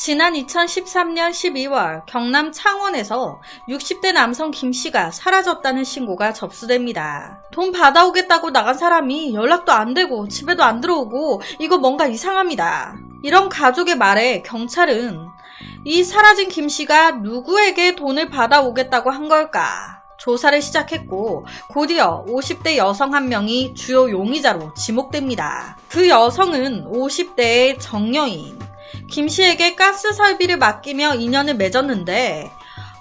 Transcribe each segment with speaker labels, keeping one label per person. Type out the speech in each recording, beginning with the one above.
Speaker 1: 지난 2013년 12월 경남 창원에서 60대 남성 김 씨가 사라졌다는 신고가 접수됩니다. 돈 받아오겠다고 나간 사람이 연락도 안 되고 집에도 안 들어오고 이거 뭔가 이상합니다. 이런 가족의 말에 경찰은 이 사라진 김 씨가 누구에게 돈을 받아오겠다고 한 걸까? 조사를 시작했고 곧이어 50대 여성 한 명이 주요 용의자로 지목됩니다. 그 여성은 50대의 정여인. 김 씨에게 가스 설비를 맡기며 인연을 맺었는데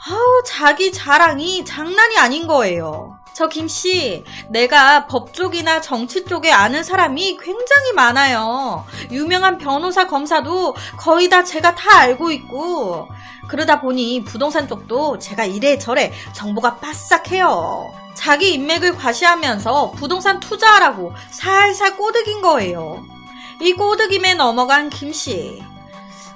Speaker 1: 아우 자기 자랑이 장난이 아닌 거예요. 저 김 씨, 내가 법 쪽이나 정치 쪽에 아는 사람이 굉장히 많아요. 유명한 변호사 검사도 거의 다 제가 다 알고 있고 그러다 보니 부동산 쪽도 제가 이래저래 정보가 빠싹해요. 자기 인맥을 과시하면서 부동산 투자하라고 살살 꼬드긴 거예요. 이 꼬드김에 넘어간 김 씨.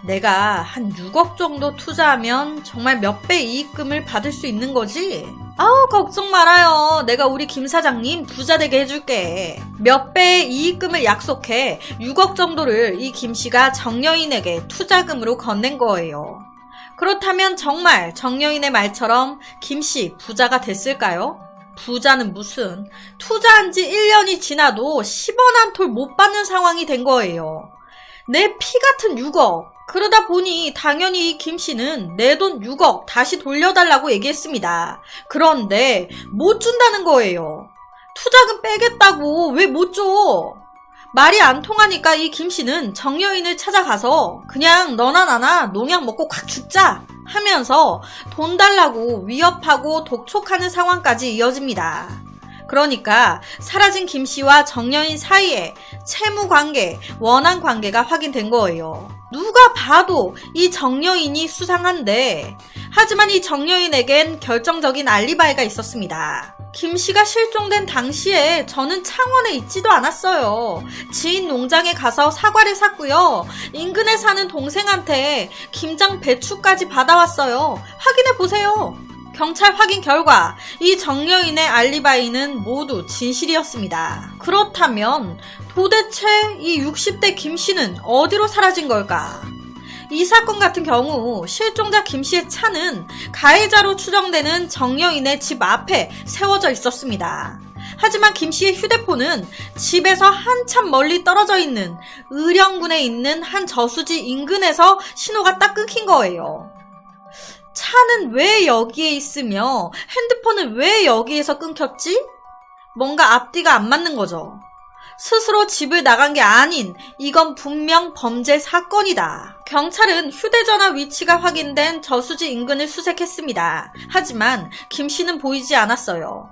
Speaker 1: 내가 한 6억 정도 투자하면 정말 몇 배 이익금을 받을 수 있는 거지? 아우, 걱정 말아요. 내가 우리 김 사장님 부자 되게 해줄게. 몇 배의 이익금을 약속해 6억 정도를 이 김 씨가 정여인에게 투자금으로 건넨 거예요. 그렇다면 정말 정여인의 말처럼 김 씨 부자가 됐을까요? 부자는 무슨 투자한 지 1년이 지나도 10원 한 톨 못 받는 상황이 된 거예요. 내 피 같은 6억. 그러다 보니 당연히 김 씨는 내 돈 6억 다시 돌려달라고 얘기했습니다. 그런데 못 준다는 거예요. 투자금 빼겠다고 왜 못 줘? 말이 안 통하니까 이 김 씨는 정여인을 찾아가서 그냥 너나 나나 농약 먹고 콱 죽자 하면서 돈 달라고 위협하고 독촉하는 상황까지 이어집니다. 그러니까 사라진 김 씨와 정여인 사이에 채무 관계, 원한 관계가 확인된 거예요. 누가 봐도 이 정여인이 수상한데, 하지만 이 정여인에겐 결정적인 알리바이가 있었습니다. 김 씨가 실종된 당시에 저는 창원에 있지도 않았어요. 지인 농장에 가서 사과를 샀고요. 인근에 사는 동생한테 김장 배추까지 받아왔어요. 확인해 보세요. 경찰 확인 결과 이 정여인의 알리바이는 모두 진실이었습니다. 그렇다면 도대체 이 60대 김 씨는 어디로 사라진 걸까? 이 사건 같은 경우 실종자 김 씨의 차는 가해자로 추정되는 정여인의 집 앞에 세워져 있었습니다. 하지만 김 씨의 휴대폰은 집에서 한참 멀리 떨어져 있는 의령군에 있는 한 저수지 인근에서 신호가 딱 끊긴 거예요. 차는 왜 여기에 있으며 핸드폰은 왜 여기에서 끊겼지? 뭔가 앞뒤가 안 맞는 거죠. 스스로 집을 나간 게 아닌 이건 분명 범죄 사건이다. 경찰은 휴대전화 위치가 확인된 저수지 인근을 수색했습니다. 하지만 김 씨는 보이지 않았어요.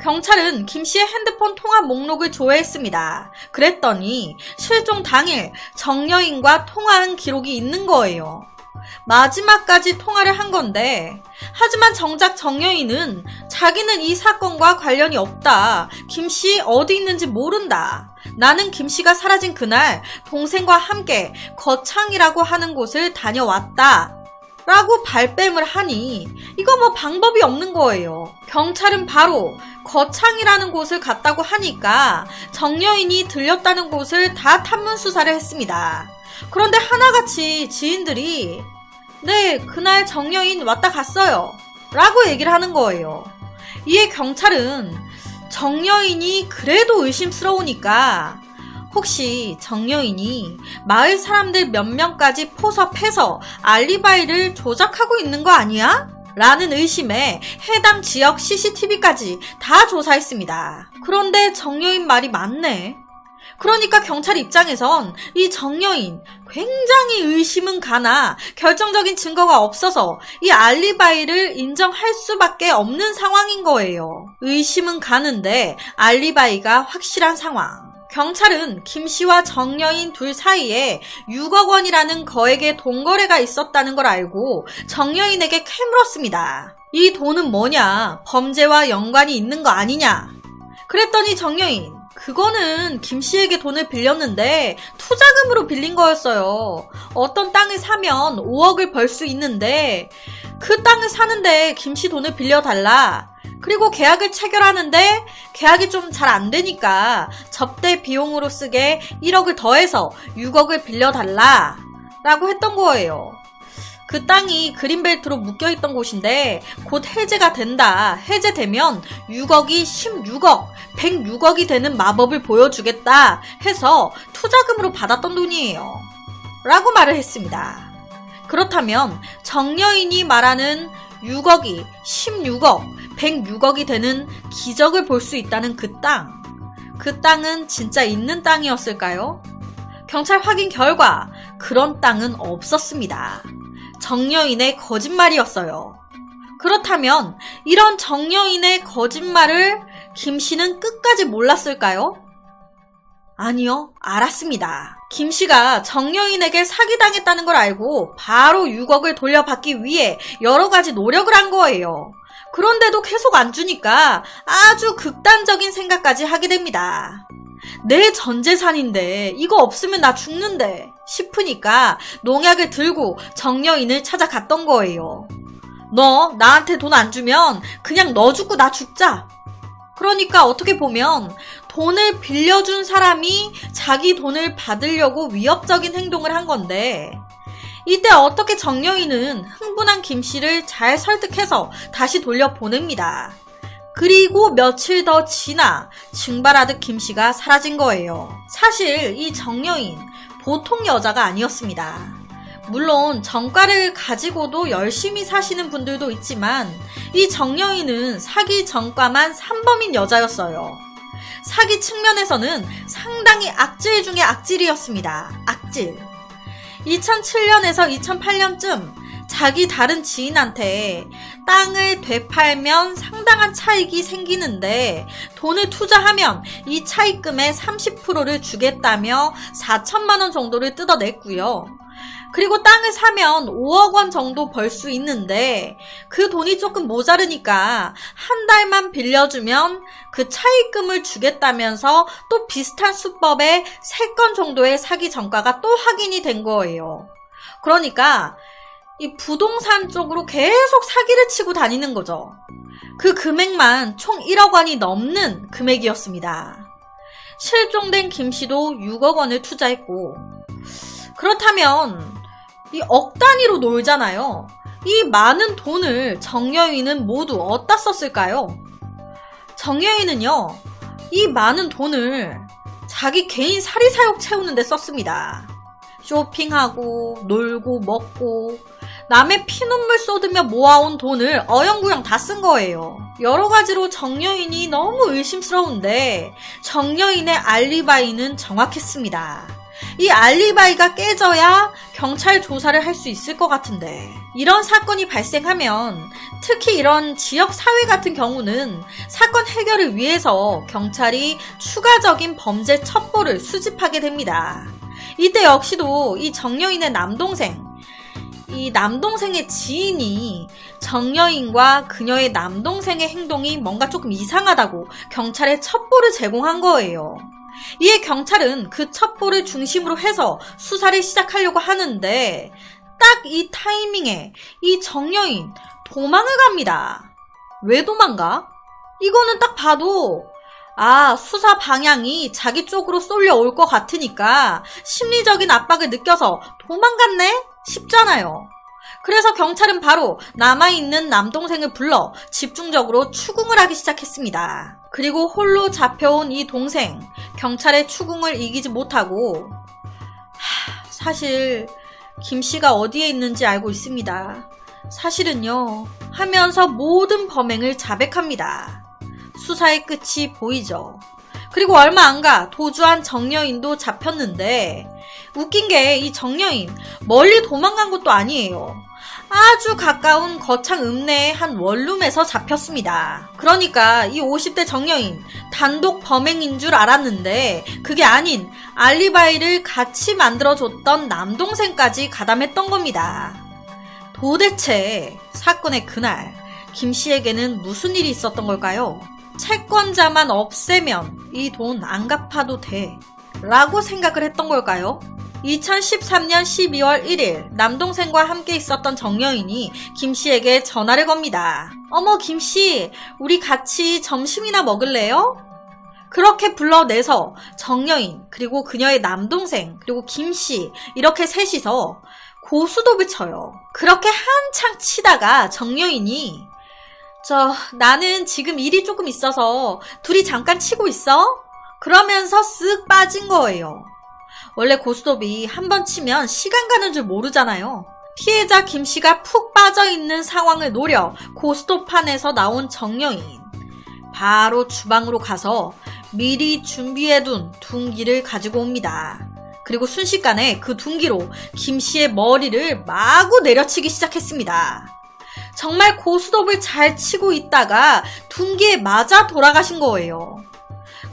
Speaker 1: 경찰은 김 씨의 핸드폰 통화 목록을 조회했습니다. 그랬더니 실종 당일 정여인과 통화한 기록이 있는 거예요. 마지막까지 통화를 한 건데, 하지만 정작 정여인은 자기는 이 사건과 관련이 없다. 김씨 어디 있는지 모른다. 나는 김 씨가 사라진 그날 동생과 함께 거창이라고 하는 곳을 다녀왔다. 라고 발뺌을 하니 이거 뭐 방법이 없는 거예요. 경찰은 바로 거창이라는 곳을 갔다고 하니까 정여인이 들렸다는 곳을 다 탐문 수사를 했습니다. 그런데 하나같이 지인들이 네, 그날 정여인 왔다 갔어요. 라고 얘기를 하는 거예요. 이에 경찰은 정여인이 그래도 의심스러우니까 혹시 정여인이 마을 사람들 몇 명까지 포섭해서 알리바이를 조작하고 있는 거 아니야? 라는 의심에 해당 지역 CCTV까지 다 조사했습니다. 그런데 정여인 말이 맞네. 그러니까 경찰 입장에선 이 정여인 굉장히 의심은 가나 결정적인 증거가 없어서 이 알리바이를 인정할 수밖에 없는 상황인 거예요. 의심은 가는데 알리바이가 확실한 상황. 경찰은 김 씨와 정여인 둘 사이에 6억 원이라는 거액의 돈거래가 있었다는 걸 알고 정여인에게 캐물었습니다. 이 돈은 뭐냐? 범죄와 연관이 있는 거 아니냐? 그랬더니 정여인, 그거는 김 씨에게 돈을 빌렸는데 투자금으로 빌린 거였어요. 어떤 땅을 사면 5억을 벌 수 있는데 그 땅을 사는데 김 씨 돈을 빌려달라. 그리고 계약을 체결하는데 계약이 좀 잘 안 되니까 접대 비용으로 쓰게 1억을 더해서 6억을 빌려달라. 라고 했던 거예요. 그 땅이 그린벨트로 묶여있던 곳인데 곧 해제가 된다. 해제되면 6억이 16억, 106억이 되는 마법을 보여주겠다 해서 투자금으로 받았던 돈이에요. 라고 말을 했습니다. 그렇다면 정여인이 말하는 6억이 16억, 106억이 되는 기적을 볼 수 있다는 그 땅. 그 땅은 진짜 있는 땅이었을까요? 경찰 확인 결과 그런 땅은 없었습니다. 정여인의 거짓말이었어요. 그렇다면 이런 정여인의 거짓말을 김 씨는 끝까지 몰랐을까요? 아니요, 알았습니다. 김 씨가 정여인에게 사기당했다는 걸 알고 바로 6억을 돌려받기 위해 여러 가지 노력을 한 거예요. 그런데도 계속 안 주니까 아주 극단적인 생각까지 하게 됩니다. 내 전 재산인데 이거 없으면 나 죽는데 싶으니까 농약을 들고 정여인을 찾아갔던 거예요. 너 나한테 돈 안 주면 그냥 너 죽고 나 죽자. 그러니까 어떻게 보면 돈을 빌려준 사람이 자기 돈을 받으려고 위협적인 행동을 한 건데 이때 어떻게 정여인은 흥분한 김 씨를 잘 설득해서 다시 돌려보냅니다. 그리고 며칠 더 지나 증발하듯 김 씨가 사라진 거예요. 사실 이 정여인 보통 여자가 아니었습니다. 물론 정가를 가지고도 열심히 사시는 분들도 있지만 이 정여인은 사기 정가만 3범인 여자였어요. 사기 측면에서는 상당히 악질 중의 악질이었습니다. 악질. 2007년에서 2008년쯤 자기 다른 지인한테 땅을 되팔면 상당한 차익이 생기는데 돈을 투자하면 이 차익금의 30%를 주겠다며 4천만 원 정도를 뜯어냈고요. 그리고 땅을 사면 5억 원 정도 벌 수 있는데 그 돈이 조금 모자르니까 한 달만 빌려주면 그 차익금을 주겠다면서 또 비슷한 수법에 3건 정도의 사기 전가가 또 확인이 된 거예요. 그러니까 이 부동산 쪽으로 계속 사기를 치고 다니는 거죠. 그 금액만 총 1억 원이 넘는 금액이었습니다. 실종된 김 씨도 6억 원을 투자했고, 그렇다면 이 억 단위로 놀잖아요. 이 많은 돈을 정여인은 모두 어디다 썼을까요? 정여인은요, 이 많은 돈을 자기 개인 사리사욕 채우는데 썼습니다. 쇼핑하고, 놀고, 먹고, 남의 피눈물 쏟으며 모아온 돈을 어영부영 다 쓴 거예요. 여러 가지로 정여인이 너무 의심스러운데, 정여인의 알리바이는 정확했습니다. 이 알리바이가 깨져야 경찰 조사를 할 수 있을 것 같은데 이런 사건이 발생하면 특히 이런 지역 사회 같은 경우는 사건 해결을 위해서 경찰이 추가적인 범죄 첩보를 수집하게 됩니다. 이때 역시도 이 정여인의 남동생 이 남동생의 지인이 정여인과 그녀의 남동생의 행동이 뭔가 조금 이상하다고 경찰에 첩보를 제공한 거예요. 이에 경찰은 그 첩보를 중심으로 해서 수사를 시작하려고 하는데 딱 이 타이밍에 이 정여인 도망을 갑니다. 왜 도망가? 이거는 딱 봐도 아, 수사 방향이 자기 쪽으로 쏠려 올 것 같으니까 심리적인 압박을 느껴서 도망갔네? 싶잖아요. 그래서 경찰은 바로 남아있는 남동생을 불러 집중적으로 추궁을 하기 시작했습니다. 그리고 홀로 잡혀온 이 동생, 경찰의 추궁을 이기지 못하고, 하, 사실, 김 씨가 어디에 있는지 알고 있습니다. 사실은요, 하면서 모든 범행을 자백합니다. 수사의 끝이 보이죠. 그리고 얼마 안 가 도주한 정여인도 잡혔는데, 웃긴 게 이 정여인 멀리 도망간 것도 아니에요. 아주 가까운 거창 읍내의 한 원룸에서 잡혔습니다. 그러니까 이 50대 정여인 단독 범행인 줄 알았는데 그게 아닌 알리바이를 같이 만들어줬던 남동생까지 가담했던 겁니다. 도대체 사건의 그날 김 씨에게는 무슨 일이 있었던 걸까요? 채권자만 없애면 이 돈 안 갚아도 돼. 라고 생각을 했던 걸까요? 2013년 12월 1일 남동생과 함께 있었던 정여인이 김 씨에게 전화를 겁니다. 어머 김 씨, 우리 같이 점심이나 먹을래요? 그렇게 불러내서 정여인 그리고 그녀의 남동생 그리고 김씨 이렇게 셋이서 고수톱을 쳐요. 그렇게 한창 치다가 정여인이 저 나는 지금 일이 조금 있어서 둘이 잠깐 치고 있어? 그러면서 쓱 빠진 거예요. 원래 고스톱이 한 번 치면 시간 가는 줄 모르잖아요. 피해자 김 씨가 푹 빠져 있는 상황을 노려 고스톱판에서 나온 정여인. 바로 주방으로 가서 미리 준비해둔 둔기를 가지고 옵니다. 그리고 순식간에 그 둔기로 김 씨의 머리를 마구 내려치기 시작했습니다. 정말 고스톱을 잘 치고 있다가 둔기에 맞아 돌아가신 거예요.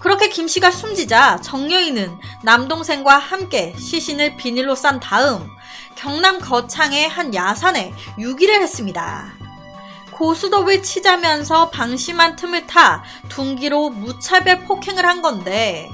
Speaker 1: 그렇게 김 씨가 숨지자 정여인은 남동생과 함께 시신을 비닐로 싼 다음 경남 거창의 한 야산에 유기를 했습니다. 고수톱을 치자면서 방심한 틈을 타 둔기로 무차별 폭행을 한 건데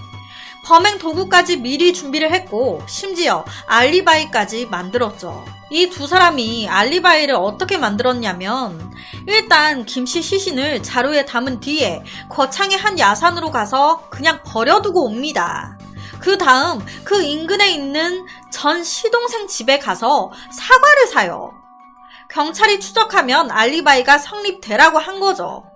Speaker 1: 범행 도구까지 미리 준비를 했고 심지어 알리바이까지 만들었죠. 이 두 사람이 알리바이를 어떻게 만들었냐면 일단 김씨 시신을 자루에 담은 뒤에 거창의 한 야산으로 가서 그냥 버려두고 옵니다. 그 다음 그 인근에 있는 전 시동생 집에 가서 사과를 사요. 경찰이 추적하면 알리바이가 성립되라고 한 거죠.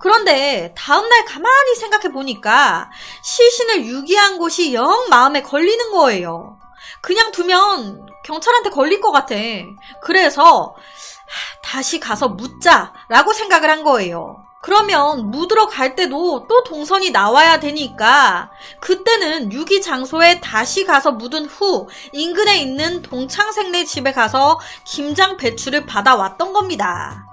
Speaker 1: 그런데 다음날 가만히 생각해 보니까 시신을 유기한 곳이 영 마음에 걸리는 거예요. 그냥 두면 경찰한테 걸릴 것 같아. 그래서 하, 다시 가서 묻자라고 생각을 한 거예요. 그러면 묻으러 갈 때도 또 동선이 나와야 되니까 그때는 유기 장소에 다시 가서 묻은 후 인근에 있는 동창생네 집에 가서 김장 배추를 받아왔던 겁니다.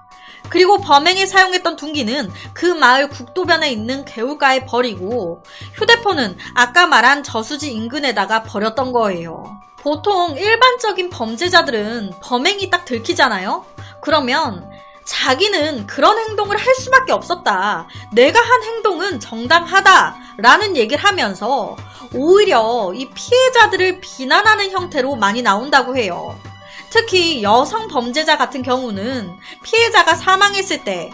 Speaker 1: 그리고 범행에 사용했던 둔기는 그 마을 국도변에 있는 개울가에 버리고 휴대폰은 아까 말한 저수지 인근에다가 버렸던 거예요. 보통 일반적인 범죄자들은 범행이 딱 들키잖아요? 그러면 자기는 그런 행동을 할 수밖에 없었다. 내가 한 행동은 정당하다. 라는 얘기를 하면서 오히려 이 피해자들을 비난하는 형태로 많이 나온다고 해요. 특히 여성 범죄자 같은 경우는 피해자가 사망했을 때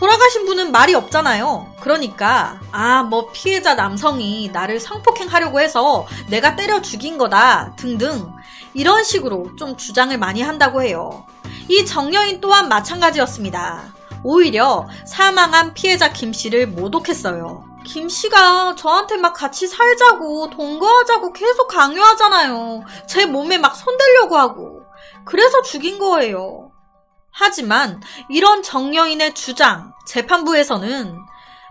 Speaker 1: 돌아가신 분은 말이 없잖아요. 그러니까, 아, 뭐 피해자 남성이 나를 성폭행하려고 해서 내가 때려 죽인 거다 등등 이런 식으로 좀 주장을 많이 한다고 해요. 이 정여인 또한 마찬가지였습니다. 오히려 사망한 피해자 김 씨를 모독했어요. 김 씨가 저한테 막 같이 살자고 동거하자고 계속 강요하잖아요. 제 몸에 막 손대려고 하고. 그래서 죽인 거예요. 하지만 이런 정여인의 주장, 재판부에서는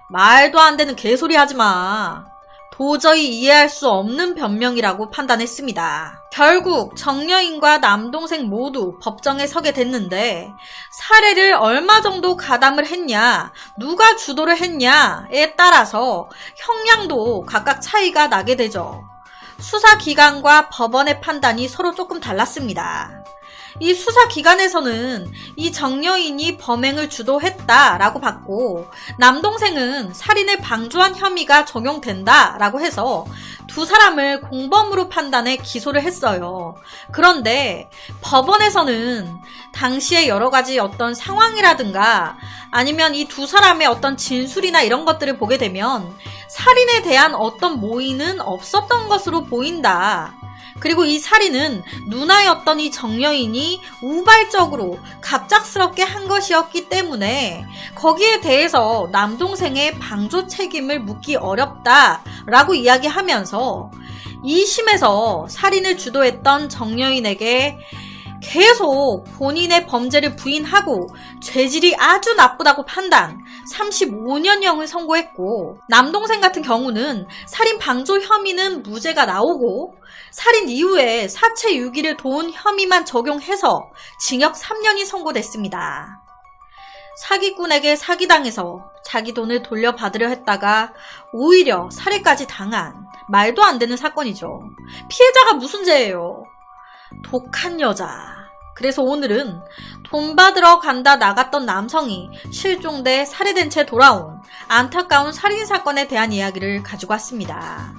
Speaker 1: 말도 안 되는 개소리 하지 마. 도저히 이해할 수 없는 변명이라고 판단했습니다. 결국 정여인과 남동생 모두 법정에 서게 됐는데 사례를 얼마 정도 가담을 했냐, 누가 주도를 했냐에 따라서 형량도 각각 차이가 나게 되죠. 수사기관과 법원의 판단이 서로 조금 달랐습니다. 이 수사기관에서는 이 정여인이 범행을 주도했다라고 봤고 남동생은 살인을 방조한 혐의가 적용된다라고 해서 두 사람을 공범으로 판단해 기소를 했어요. 그런데 법원에서는 당시의 여러 가지 어떤 상황이라든가 아니면 이 두 사람의 어떤 진술이나 이런 것들을 보게 되면 살인에 대한 어떤 모의는 없었던 것으로 보인다. 그리고 이 살인은 누나였던 이 정여인이 우발적으로 갑작스럽게 한 것이었기 때문에 거기에 대해서 남동생의 방조 책임을 묻기 어렵다라고 이야기하면서 2심에서 살인을 주도했던 정여인에게 계속 본인의 범죄를 부인하고 죄질이 아주 나쁘다고 판단 35년형을 선고했고 남동생 같은 경우는 살인 방조 혐의는 무죄가 나오고 살인 이후에 사체 유기를 도운 혐의만 적용해서 징역 3년이 선고됐습니다. 사기꾼에게 사기당해서 자기 돈을 돌려받으려 했다가 오히려 살해까지 당한 말도 안 되는 사건이죠. 피해자가 무슨 죄예요? 독한 여자. 그래서 오늘은 돈 받으러 간다 나갔던 남성이 실종돼 살해된 채 돌아온 안타까운 살인 사건에 대한 이야기를 가지고 왔습니다.